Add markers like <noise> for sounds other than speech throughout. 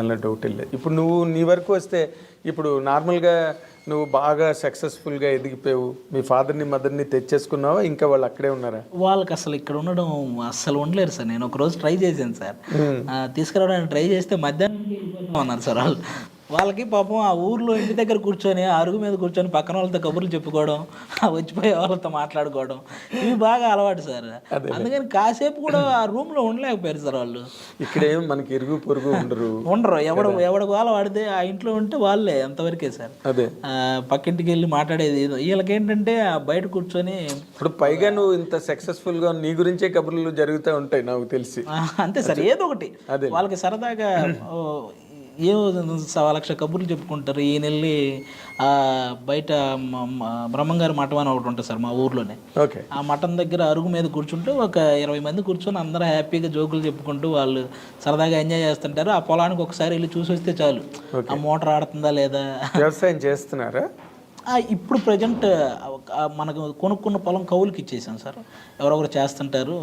అలా డౌట్ లేదు. ఇప్పుడు నువ్వు నీ వరకు వస్తే ఇప్పుడు నార్మల్గా నువ్వు బాగా సక్సెస్ఫుల్గా ఎదిగిపోయావు. మీ ఫాదర్ని మదర్ని తెచ్చేసుకున్నావా? ఇంకా వాళ్ళు అక్కడే ఉన్నారా? వాళ్ళకి అసలు ఇక్కడ ఉండడం అస్సలు ఉండలేరు సార్. నేను ఒక రోజు ట్రై చేశాను సార్. తీసుకురావడానికి ట్రై చేస్తే మధ్యాహ్నం అన్నారు సార్ వాళ్ళు. వాళ్ళకి పాపం ఆ ఊర్లో ఇంటి దగ్గర కూర్చొని ఆ అరుగు మీద కూర్చొని పక్కన వాళ్ళతో కబుర్లు చెప్పుకోవడం వచ్చిపోయే వాళ్ళతో మాట్లాడుకోవడం ఇవి బాగా అలవాటు సార్. అందుకని కాసేపు కూడా ఆ రూమ్లో ఉండలేకపోయారు సార్ వాళ్ళు. ఇక్కడేం మనకి ఇరుగు పొరుగు ఉండరు. ఉండరు. ఎవడు ఎవడ వాళ్ళ వాడితే ఆ ఇంట్లో ఉంటే వాళ్ళే అంతవరకే సార్. అదే. పక్కింటికి వెళ్ళి మాట్లాడేది ఏదో. వీళ్ళకి ఏంటంటే ఆ బయట కూర్చొని ఇప్పుడు పైగా నువ్వు ఇంత సక్సెస్ఫుల్గా నీ గురించే కబుర్లు జరుగుతూ ఉంటాయి నాకు తెలిసి. అంతే సార్. ఏదో ఒకటి. వాళ్ళకి సరదాగా ఏవో సవా లక్ష కబుర్లు చెప్పుకుంటారు. ఈయన వెళ్ళి ఆ, బయట బ్రహ్మంగారి మఠం అని ఒకటి ఉంటుంది సార్ మా ఊర్లోనే. ఓకే. ఆ మఠం దగ్గర అరుగు మీద కూర్చుంటే ఒక ఇరవై మంది కూర్చొని అందరూ హ్యాపీగా జోకులు చెప్పుకుంటూ వాళ్ళు సరదాగా ఎంజాయ్ చేస్తుంటారు. ఆ పొలానికి ఒకసారి వెళ్ళి చూసి వస్తే చాలు. ఆ మోటార్ ఆడుతుందా లేదా? వ్యవసాయం చేస్తున్నారా? ఇప్పుడు ప్రజెంట్ మనకు కొనుక్కున్న పొలం కౌలుకి ఇచ్చేసాం సార్. ఎవరొకరు చేస్తుంటారు.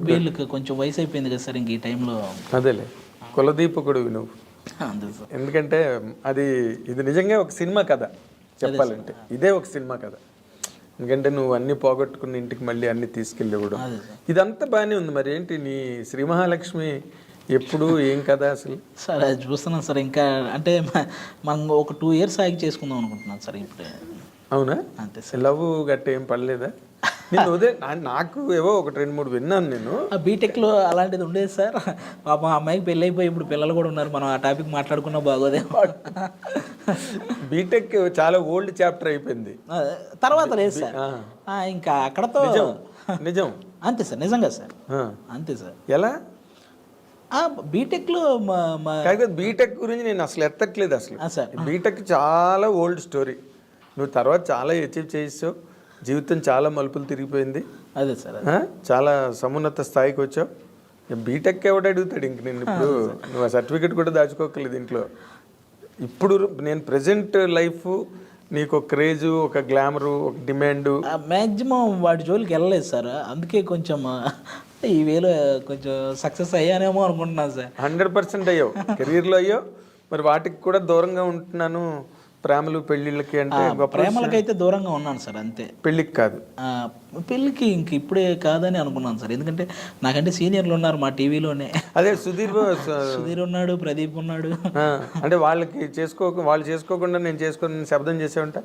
వీళ్ళకి కొంచెం వయసు అయిపోయింది కదా సార్ ఇంక ఈ టైంలో. అదేలే. కులదీపకుడు నువ్వు. సార్ ఎందుకంటే అది ఇది నిజంగా ఒక సినిమా కథ చెప్పాలంటే. ఇదే ఒక సినిమా కథ. ఎందుకంటే నువ్వు అన్ని పోగొట్టుకున్న ఇంటికి మళ్ళీ అన్ని తీసుకెళ్ళేవాడు. ఇదంతా బాగానే ఉంది మరి. ఏంటి నీ శ్రీ మహాలక్ష్మి ఎప్పుడు ఏం కదా అసలు? సార్ అది చూస్తున్నాం సార్. ఇంకా అంటే మనం ఒక టూ ఇయర్స్ ఆగి చేసుకుందాం అనుకుంటున్నాం సార్ ఇప్పుడే. అవునా? అంతే సార్. లవ్ గట్ట ఏం పడలేదా? <laughs> నేను ఉదయం నాకు ఏవో ఒకటి రెండు మూడు విన్నాను నేను. ఆ బీటెక్లో అలాంటిది ఉండేది సార్. పాపం అమ్మాయికి పెళ్ళి అయిపోయి ఇప్పుడు పిల్లలు కూడా ఉన్నారు. మనం ఆ టాపిక్ మాట్లాడుకున్నా బాగోదేమో బీటెక్ చాలా ఓల్డ్ చాప్టర్ అయిపోయింది. తర్వాత లేదు సార్. ఇంకా అక్కడతో నిజం అంతే సార్ నిజంగా సార్. అంతే సార్. ఎలా? బీటెక్లో కాకపోతే బీటెక్ గురించి నేను అసలు ఎత్తట్లేదు అసలు. బీటెక్ చాలా ఓల్డ్ స్టోరీ. నువ్వు తర్వాత చాలా అచీవ్ చేసావు. జీవితం చాలా మలుపులు తిరిగిపోయింది. అదే సార్? చాలా సమున్నత స్థాయికి వచ్చావు. బీటెక్ ఎవడు అడుగుతాడు ఇంక నేను ఇప్పుడు నువ్వు ఆ సర్టిఫికెట్ కూడా దాచుకోకలేదు ఇంట్లో ఇప్పుడు నేను ప్రజెంట్ లైఫ్ నీకు ఒక క్రేజు ఒక గ్లామరు ఒక డిమాండు. మ్యాక్సిమం వాటి జోలికి వెళ్ళలేదు సార్. అందుకే కొంచెం ఈ వేలో కొంచెం సక్సెస్ అయ్యానేమో అనుకుంటున్నాను సార్. హండ్రెడ్ పర్సెంట్ అయ్యావు. కెరీర్లో అయ్యావు. మరి వాటికి కూడా దూరంగా ఉంటున్నాను. ప్రేమలు పెళ్ళిళ్ళకి అంటే ప్రేమలకైతే దూరంగా ఉన్నాను సార్ అంతే. పెళ్ళికి కాదు. ఆ, పెళ్ళికి ఇంక ఇప్పుడే కాదని అనుకున్నాను సార్. ఎందుకంటే నాకంటే సీనియర్లు ఉన్నారు మా టీవీలోనే. అదే సుధీర్ సుధీర్ ఉన్నాడు ప్రదీప్ ఉన్నాడు. అంటే వాళ్ళకి చేసుకో వాళ్ళు చేసుకోకుండా నేను చేసుకొని శబ్దం చేసావంట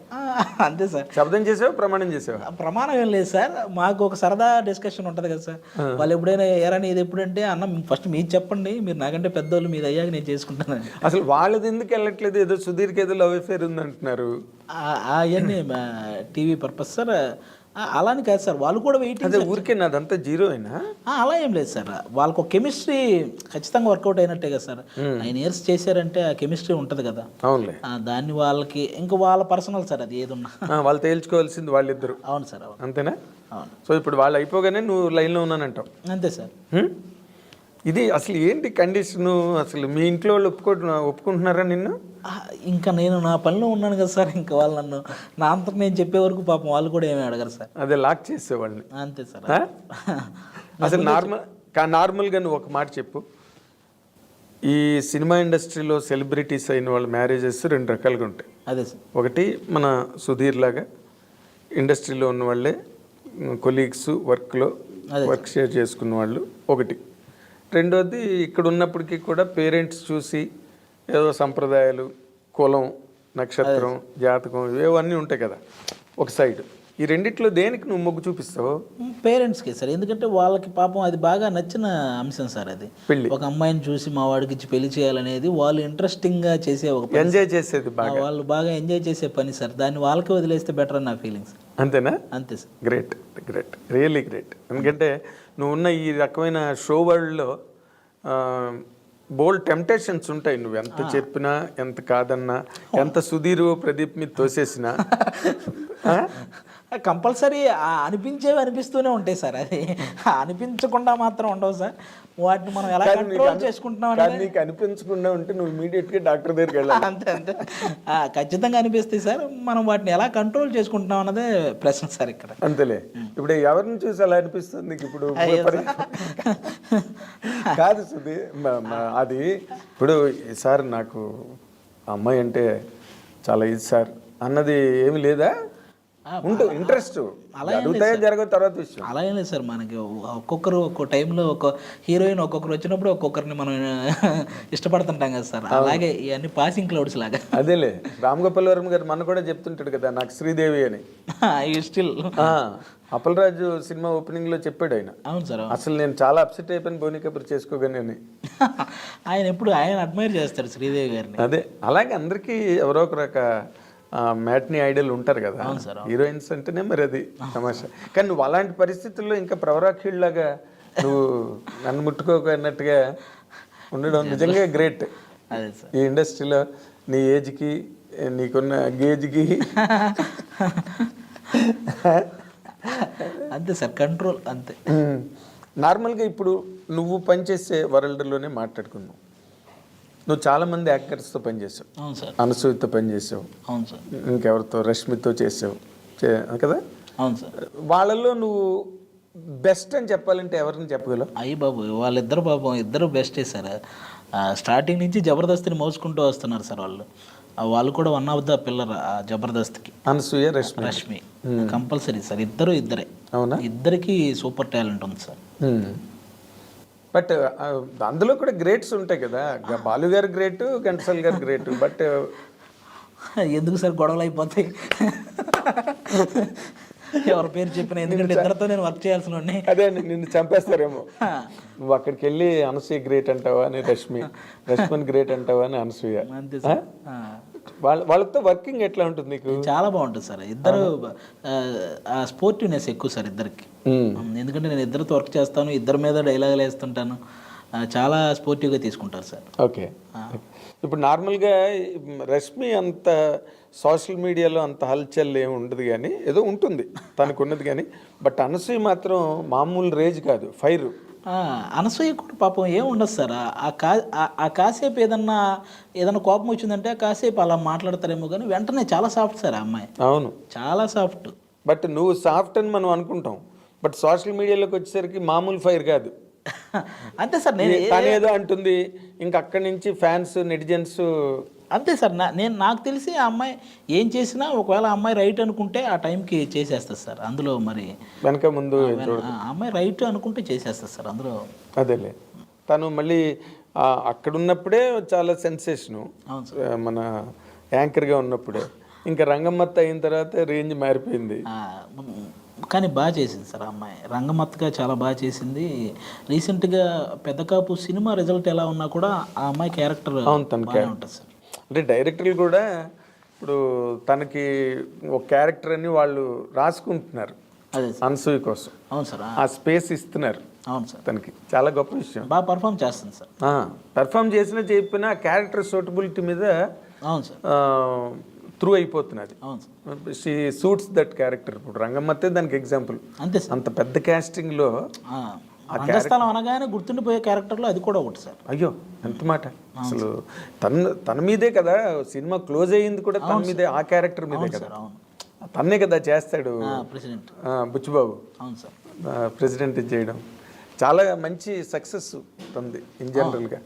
అంతే సార్. శబ్దం చేసావా ప్రమాణం చేసావా? ప్రమాణం ఏం లేదు సార్. మాకు ఒక సరదా డిస్కషన్ ఉంటుంది కదా సార్. వాళ్ళు ఎప్పుడైనా ఎరా ఇది ఎప్పుడంటే అన్న ఫస్ట్ మీరు చెప్పండి. మీరు నాకంటే పెద్దోళ్ళు మీది అయ్యాక నేను చేసుకుంటాను. అసలు వాళ్ళది ఎందుకు వెళ్ళట్లేదు? ఏదో సుధీర్కి ఏదో లవ్ అఫేర్ ఉంది అంటున్నారు అవన్నీ టీవీ పర్పస్ సార్. ఆ, అలా అని కాదు సార్. వాళ్ళు కూడా వెయిటింగ్ అదే ఊరికే నాదంతా జీరో అయినా? అలా ఏం లేదు సార్. వాళ్ళకు ఒక కెమిస్ట్రీ ఖచ్చితంగా వర్కౌట్ అయినట్టే కదా సార్. నైన్ ఇయర్స్ చేశారంటే ఆ కెమిస్ట్రీ ఉంటుంది కదా. అవునులే. దాన్ని వాళ్ళకి ఇంకా వాళ్ళ పర్సనల్ సార్ అది ఏదున్నా. వాళ్ళు తేల్చుకోవాల్సింది వాళ్ళిద్దరు. అవును సార్ అవును. అంతేనా? అవును. సో ఇప్పుడు వాళ్ళు అయిపోగానే నువ్వు లైన్లో ఉన్నానంటావు. అంతే సార్? ఇది అసలు ఏంటి కండిషను అసలు మీ ఇంట్లో వాళ్ళు ఒప్పుకో ఒప్పుకుంటున్నారా నిన్ను? ఇంకా నేను నా పనిలో ఉన్నాను కదా సార్ ఇంకా వాళ్ళు నన్ను నా అంతకు నేను చెప్పే వరకు పాపం వాళ్ళు కూడా ఏమీ అడగరు సార్. అదే లాక్ చేసేవాళ్ళని అంతే సార్? అసలు <laughs> నార్మల్ కా నార్మల్గా నువ్వు ఒక మాట చెప్పు. ఈ సినిమా ఇండస్ట్రీలో సెలబ్రిటీస్ అయిన వాళ్ళ మ్యారేజెస్ రెండు రకాలుగా ఉంటాయి. అదే సార్. ఒకటి మన సుధీర్ లాగా ఇండస్ట్రీలో ఉన్న వాళ్ళే కొలీగ్స్ వర్క్లో వర్క్ షేర్ చేసుకున్న వాళ్ళు. ఒకటి రెండోది ఇక్కడ ఉన్నప్పటికీ కూడా పేరెంట్స్ చూసి ఏదో సంప్రదాయాలు కులం నక్షత్రం జాతకం ఇవేవో అన్నీ ఉంటాయి కదా ఒక సైడ్. ఈ రెండిట్లో దేనికి నువ్వు మొగ్గు చూపిస్తావు? పేరెంట్స్కి సార్. ఎందుకంటే వాళ్ళకి పాపం అది బాగా నచ్చిన అంశం సార్ అది. పెళ్ళి. ఒక అమ్మాయిని చూసి మా వాడికి ఇచ్చి పెళ్ళి చేయాలనేది వాళ్ళు ఇంట్రెస్టింగ్గా చేసే ఒక ఎంజాయ్ చేసేది బాగా. వాళ్ళు బాగా ఎంజాయ్ చేసే పని సార్. దాన్ని వాళ్ళకే వదిలేస్తే బెటర్ అని నా ఫీలింగ్స్ అంతేనా? అంతే sir. Great great really great ఎందుకంటే నువ్వు ఉన్న ఈ రకమైన షో వరల్డ్లో బోల్డ్ టెంప్టేషన్స్ ఉంటాయి. నువ్వు ఎంత చెప్పినా ఎంత కాదన్నా ఎంత సుధీర్ ప్రదీప్ మీద తోసేసినా? <laughs> కంపల్సరీ అనిపించేవి అనిపిస్తూనే ఉంటాయి సార్. అది అనిపించకుండా మాత్రం ఉండవు సార్. వాటిని మనం ఎలా కంట్రోల్ చేసుకుంటున్నాం నీకు అనిపించకుండా ఉంటే నువ్వు ఇమీడియట్గా డాక్టర్ దగ్గరికి వెళ్ళాలి. అంతే అంతే. ఖచ్చితంగా అనిపిస్తాయి సార్. మనం వాటిని ఎలా కంట్రోల్ చేసుకుంటున్నాం అన్నదే ప్రశ్న సార్ ఇక్కడ. అంతేలే. ఇప్పుడు ఎవరిని చూసి అలా అనిపిస్తుంది? నీకు ఇప్పుడు కాదు సుధీ అది ఇప్పుడు సార్ నాకు అమ్మాయి అంటే చాలా ఇది సార్. అన్నది ఏమి లేదా? ఉంటు ఇంట్రెస్ట్ అలా అడుగుతాయో జరగదు తర్వాత విషయం. అలా ఏం లేదు సార్ మనకి ఒక్కొక్కరు ఒక్కో టైంలో ఒక హీరోయిన్ ఒక్కొక్కరు వచ్చినప్పుడు ఒక్కొక్కరిని మనం <laughs> ఇష్టపడుతుంటాం కదా సార్. అలాగే ఇవన్నీ పాసింగ్ క్లౌడ్స్ లాగా. అదేలే. రామ్ గోపాల్ వర్మ గారు మన కూడా చెప్తుంటాడు కదా నాకు శ్రీదేవి అని. <laughs> స్టిల్ అప్పలరాజు సినిమా ఓపెనింగ్లో చెప్పాడు ఆయన. అవును సార్ అసలు నేను చాలా అప్సెట్ అయిపోయిన బోని కబుర్ చేసుకోగానే <laughs> ఆయన ఎప్పుడు ఆయన అడ్మైర్ చేస్తాడు శ్రీదేవి గారిని. అదే అలాగే అందరికీ ఎవరో ఒక రక మ్యాట్ని ఐడల్ ఉంటారు కదా. హీరోయిన్స్ అంటేనే మరి అది తమాషా. కానీ నువ్వు అలాంటి పరిస్థితుల్లో ఇంకా ప్రవరాఖీళ్ళలాగా నువ్వు నన్ను ముట్టుకోక అన్నట్టుగా ఉండడం నిజంగా గ్రేట్ ఈ ఇండస్ట్రీలో నీ ఏజ్కి నీకున్న గేజ్కి. అంతే సార్ కంట్రోల్ అంతే. నార్మల్గా ఇప్పుడు నువ్వు పనిచేసే వరల్డ్లోనే మాట్లాడుకుందాం. నువ్వు చాలామంది యాక్టర్స్తో పనిచేసావు అవును సార్. అనసూయతో పనిచేసావు అవును సార్. ఇంకెవరితో? రష్మితో చేసావు. కదా? అవును సార్. వాళ్ళల్లో నువ్వు బెస్ట్ అని చెప్పాలంటే ఎవరిని చెప్పగలవు? అయ్యి బాబు వాళ్ళిద్దరు పాపం ఇద్దరు బెస్టే సార్. స్టార్టింగ్ నుంచి జబర్దస్తిని మోసుకుంటూ వస్తున్నారు సార్ వాళ్ళు. వాళ్ళు కూడా వన్ ఆఫ్ ద పిల్లర్ జబర్దస్త్కి. అనసూయ రష్మి. రష్మి. కంపల్సరీ సార్ ఇద్దరు ఇద్దరే. అవునా? ఇద్దరికి సూపర్ టాలెంట్ ఉంది సార్. బట్ అందులో కూడా గ్రేట్స్ ఉంటాయి కదా. బాలు గారు గ్రేట్ ఘంటసాల గారు గ్రేట్ బట్ ఎందుకు సార్ గొడవలు అయిపోతాయి? ఎవరి పేరు చెప్పిన ఎందుకంటే ఇద్దరితో నేను వర్క్ చేయాల్సిన. అదే నిన్ను చంపేస్తారేమో. నువ్వు అక్కడికి వెళ్ళి అనసూయ గ్రేట్ అంటావా అని రష్మి రష్మిని గ్రేట్ అంటావా అని అనసూయ. అంతే. వాళ్ళ వాళ్ళతో వర్కింగ్ ఎట్లా ఉంటుంది నీకు చాలా బాగుంటుంది సార్. ఇద్దరు ఆ స్పోర్టివ్నెస్ ఎక్కువ సార్ ఇద్దరికి. ఎందుకంటే నేను ఇద్దరితో వర్క్ చేస్తాను ఇద్దరి మీద డైలాగులు వేస్తుంటాను. చాలా స్పోర్టివ్గా తీసుకుంటారు సార్. ఓకే. ఇప్పుడు నార్మల్గా రష్మి అంత సోషల్ మీడియాలో అంత హల్చల్ ఏమి ఉండదు కానీ ఏదో ఉంటుంది తనకు ఉన్నది కానీ. బట్ అనసూయ మాత్రం మామూలు రేజ్ కాదు ఫైర్. అనసూయ కూడా పాపం ఏం ఉండదు సార్. ఆ- కా ఆ- కాసేపు ఏదన్నా ఏదన్నా కోపం వచ్చిందంటే ఆ కాసేపు అలా మాట్లాడతారేమో కానీ వెంటనే చాలా సాఫ్ట్ సార్ ఆ అమ్మాయి. అవును. చాలా సాఫ్ట్. బట్ నువ్వు సాఫ్ట్ అని మనం అనుకుంటాం. బట్ సోషల్ మీడియాలోకి వచ్చేసరికి మామూలు ఫైర్ కాదు. అంతే సార్ నేను ఏ- తను ఏదో అంటుంది. ఇంకా అక్కడి నుంచి ఫ్యాన్స్ నెటిజన్స్ అంతే సార్ నా నేను నాకు తెలిసి ఆ అమ్మాయి ఏం చేసినా ఒకవేళ ఆ అమ్మాయి రైట్ అనుకుంటే ఆ టైంకి చేసేస్తుంది సార్ అందులో మరి వెనక ముందు ఆ అమ్మాయి రైట్ అనుకుంటే చేసేస్తుంది సార్ అందులో అదేలే. తను మళ్ళీ ఆ, అక్కడ ఉన్నప్పుడే చాలా సెన్సేషను. మన యాంకర్గా ఉన్నప్పుడే. ఇంకా రంగమ్మత్త అయిన తర్వాత రేంజ్ మారిపోయింది. కానీ బాగా చేసింది సార్ అమ్మాయి. రంగమత్తుగా చాలా బాగా చేసింది. రీసెంట్గా పెద్ద కాపు సినిమా రిజల్ట్ ఎలా ఉన్నా కూడా ఆ అమ్మాయి క్యారెక్టర్ ఉంటుంది సార్. అంటే డైరెక్టర్లు కూడా ఇప్పుడు తనకి ఒక క్యారెక్టర్ అని వాళ్ళు రాసుకుంటున్నారు. అనసూయ కోసం. అవును సార్ ఆ, స్పేస్ ఇస్తున్నారు అవును సార్. తనకి. చాలా గొప్ప విషయం. బాగా పర్ఫామ్ చేస్తుంది సార్. పెర్ఫామ్ చేసినా చెప్పినా క్యారెక్టర్ సూటబిలిటీ మీద అవును సార్. త్రూ అయిపోతున్నది. అవును sir. She suits that character. ఇప్పుడు రంగమ్మతే దానికి ఎగ్జాంపుల్ అంతే అంత పెద్ద casting లో ఆ, రంగస్థలం అనగానే గుర్తుండిపోయే క్యారెక్టర్లో అది కూడా ఒకటి సార్. అయ్యో ఎంత మాట. అసలు తన తన మీదే కదా సినిమా క్లోజ్ అయ్యింది కూడా తన మీదే ఆ క్యారెక్టర్ మీదే కదా. తన్నే కదా చేస్తాడు. ప్రెసిడెంట్ బుచ్చిబాబు. అవును సార్. ప్రెసిడెంట్ చేయడం. చాలా మంచి సక్సెస్ ఉంది ఇన్ జనరల్గా